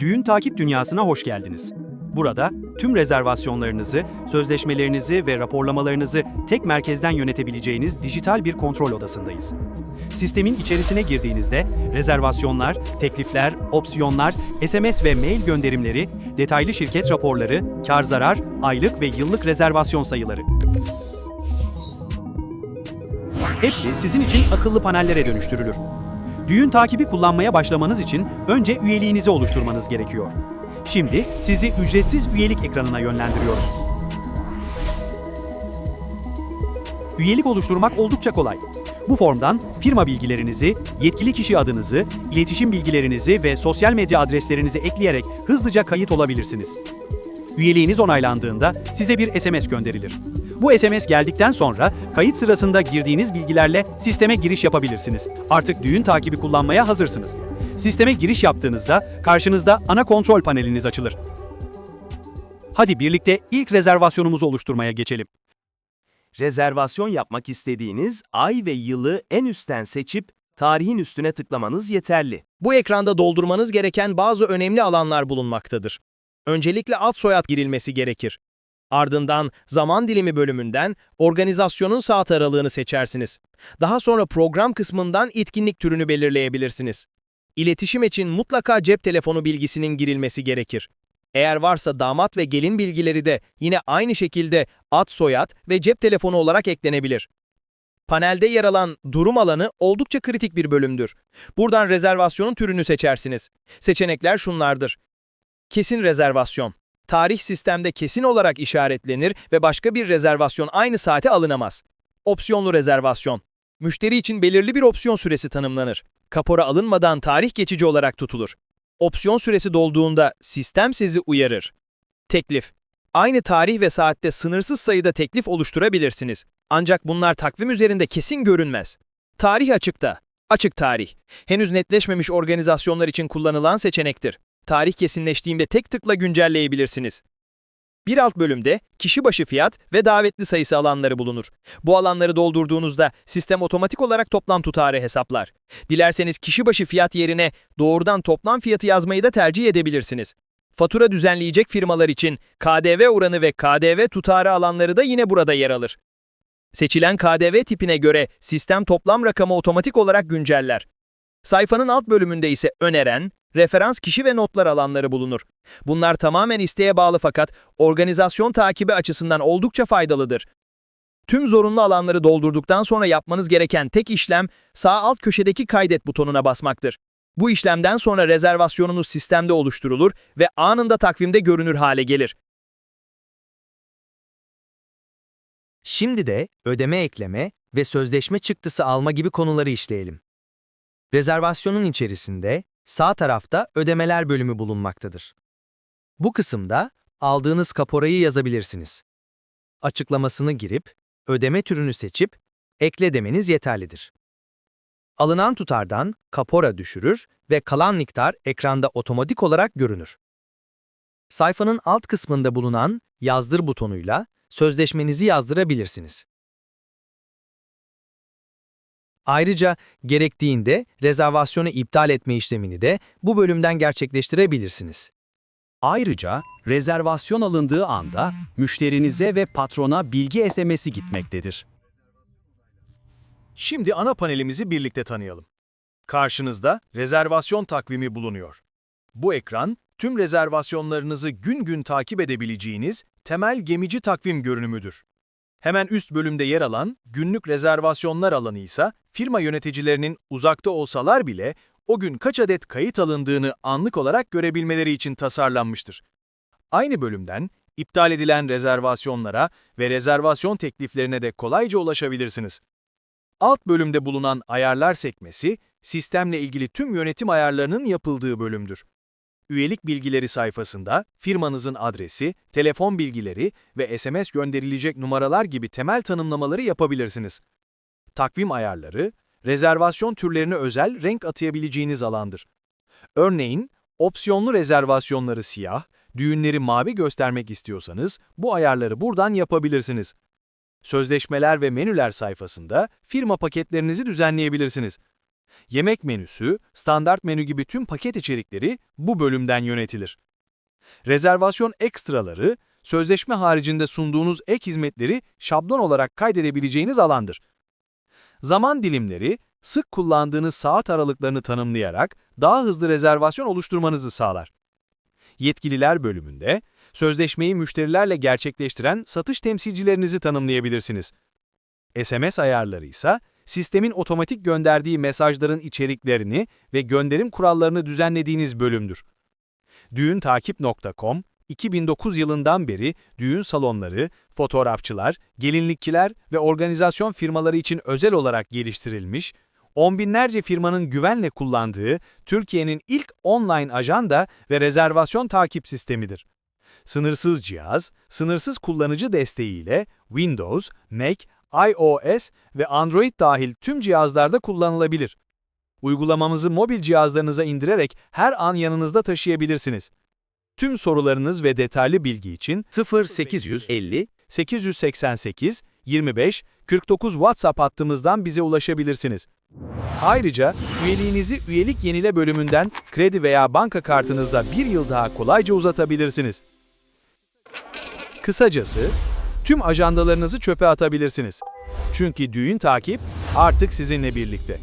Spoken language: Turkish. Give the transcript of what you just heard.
Düğün takip dünyasına hoş geldiniz. Burada tüm rezervasyonlarınızı, sözleşmelerinizi ve raporlamalarınızı tek merkezden yönetebileceğiniz dijital bir kontrol odasındayız. Sistemin içerisine girdiğinizde rezervasyonlar, teklifler, opsiyonlar, SMS ve mail gönderimleri, detaylı şirket raporları, kar zarar, aylık ve yıllık rezervasyon sayıları. Hepsi sizin için akıllı panellere dönüştürülür. Düğün takibi kullanmaya başlamanız için önce üyeliğinizi oluşturmanız gerekiyor. Şimdi sizi ücretsiz üyelik ekranına yönlendiriyorum. Üyelik oluşturmak oldukça kolay. Bu formdan firma bilgilerinizi, yetkili kişi adınızı, iletişim bilgilerinizi ve sosyal medya adreslerinizi ekleyerek hızlıca kayıt olabilirsiniz. Üyeliğiniz onaylandığında size bir SMS gönderilir. Bu SMS geldikten sonra kayıt sırasında girdiğiniz bilgilerle sisteme giriş yapabilirsiniz. Artık düğün takibi kullanmaya hazırsınız. Sisteme giriş yaptığınızda karşınızda ana kontrol paneliniz açılır. Hadi birlikte ilk rezervasyonumuzu oluşturmaya geçelim. Rezervasyon yapmak istediğiniz ay ve yılı en üstten seçip tarihin üstüne tıklamanız yeterli. Bu ekranda doldurmanız gereken bazı önemli alanlar bulunmaktadır. Öncelikle ad soyad girilmesi gerekir. Ardından zaman dilimi bölümünden organizasyonun saat aralığını seçersiniz. Daha sonra program kısmından etkinlik türünü belirleyebilirsiniz. İletişim için mutlaka cep telefonu bilgisinin girilmesi gerekir. Eğer varsa damat ve gelin bilgileri de yine aynı şekilde ad soyad ve cep telefonu olarak eklenebilir. Panelde yer alan durum alanı oldukça kritik bir bölümdür. Buradan rezervasyonun türünü seçersiniz. Seçenekler şunlardır. Kesin rezervasyon. Tarih sistemde kesin olarak işaretlenir ve başka bir rezervasyon aynı saate alınamaz. Opsiyonlu rezervasyon. Müşteri için belirli bir opsiyon süresi tanımlanır. Kapora alınmadan tarih geçici olarak tutulur. Opsiyon süresi dolduğunda sistem sizi uyarır. Teklif. Aynı tarih ve saatte sınırsız sayıda teklif oluşturabilirsiniz. Ancak bunlar takvim üzerinde kesin görünmez. Tarih açıkta. Açık tarih. Henüz netleşmemiş organizasyonlar için kullanılan seçenektir. Tarih kesinleştiğinde tek tıkla güncelleyebilirsiniz. Bir alt bölümde kişi başı fiyat ve davetli sayısı alanları bulunur. Bu alanları doldurduğunuzda sistem otomatik olarak toplam tutarı hesaplar. Dilerseniz kişi başı fiyat yerine doğrudan toplam fiyatı yazmayı da tercih edebilirsiniz. Fatura düzenleyecek firmalar için KDV oranı ve KDV tutarı alanları da yine burada yer alır. Seçilen KDV tipine göre sistem toplam rakamı otomatik olarak günceller. Sayfanın alt bölümünde ise öneren, referans kişi ve notlar alanları bulunur. Bunlar tamamen isteğe bağlı fakat organizasyon takibi açısından oldukça faydalıdır. Tüm zorunlu alanları doldurduktan sonra yapmanız gereken tek işlem sağ alt köşedeki kaydet butonuna basmaktır. Bu işlemden sonra rezervasyonunuz sistemde oluşturulur ve anında takvimde görünür hale gelir. Şimdi de ödeme ekleme ve sözleşme çıktısı alma gibi konuları işleyelim. Rezervasyonun içerisinde sağ tarafta ödemeler bölümü bulunmaktadır. Bu kısımda aldığınız kaporayı yazabilirsiniz. Açıklamasını girip ödeme türünü seçip ekle demeniz yeterlidir. Alınan tutardan kapora düşürür ve kalan miktar ekranda otomatik olarak görünür. Sayfanın alt kısmında bulunan yazdır butonuyla sözleşmenizi yazdırabilirsiniz. Ayrıca gerektiğinde rezervasyonu iptal etme işlemini de bu bölümden gerçekleştirebilirsiniz. Ayrıca rezervasyon alındığı anda müşterinize ve patrona bilgi SMS'i gitmektedir. Şimdi ana panelimizi birlikte tanıyalım. Karşınızda rezervasyon takvimi bulunuyor. Bu ekran, tüm rezervasyonlarınızı gün gün takip edebileceğiniz temel gemici takvim görünümüdür. Hemen üst bölümde yer alan günlük rezervasyonlar alanı ise firma yöneticilerinin uzakta olsalar bile o gün kaç adet kayıt alındığını anlık olarak görebilmeleri için tasarlanmıştır. Aynı bölümden iptal edilen rezervasyonlara ve rezervasyon tekliflerine de kolayca ulaşabilirsiniz. Alt bölümde bulunan ayarlar sekmesi, sistemle ilgili tüm yönetim ayarlarının yapıldığı bölümdür. Üyelik bilgileri sayfasında firmanızın adresi, telefon bilgileri ve SMS gönderilecek numaralar gibi temel tanımlamaları yapabilirsiniz. Takvim ayarları, rezervasyon türlerine özel renk atayabileceğiniz alandır. Örneğin, opsiyonlu rezervasyonları siyah, düğünleri mavi göstermek istiyorsanız bu ayarları buradan yapabilirsiniz. Sözleşmeler ve menüler sayfasında firma paketlerinizi düzenleyebilirsiniz. Yemek menüsü, standart menü gibi tüm paket içerikleri bu bölümden yönetilir. Rezervasyon ekstraları, sözleşme haricinde sunduğunuz ek hizmetleri şablon olarak kaydedebileceğiniz alandır. Zaman dilimleri, sık kullandığınız saat aralıklarını tanımlayarak daha hızlı rezervasyon oluşturmanızı sağlar. Yetkililer bölümünde, sözleşmeyi müşterilerle gerçekleştiren satış temsilcilerinizi tanımlayabilirsiniz. SMS ayarları ise, sistemin otomatik gönderdiği mesajların içeriklerini ve gönderim kurallarını düzenlediğiniz bölümdür. Düğüntakip.com, 2009 yılından beri düğün salonları, fotoğrafçılar, gelinlikçiler ve organizasyon firmaları için özel olarak geliştirilmiş, on binlerce firmanın güvenle kullandığı Türkiye'nin ilk online ajanda ve rezervasyon takip sistemidir. Sınırsız cihaz, sınırsız kullanıcı desteğiyle Windows, Mac, iOS ve Android dahil tüm cihazlarda kullanılabilir. Uygulamamızı mobil cihazlarınıza indirerek her an yanınızda taşıyabilirsiniz. Tüm sorularınız ve detaylı bilgi için 0850 888 25 49 WhatsApp hattımızdan bize ulaşabilirsiniz. Ayrıca üyeliğinizi üyelik yenile bölümünden kredi veya banka kartınızda bir yıl daha kolayca uzatabilirsiniz. Kısacası, tüm ajandalarınızı çöpe atabilirsiniz. Çünkü düğün takip artık sizinle birlikte.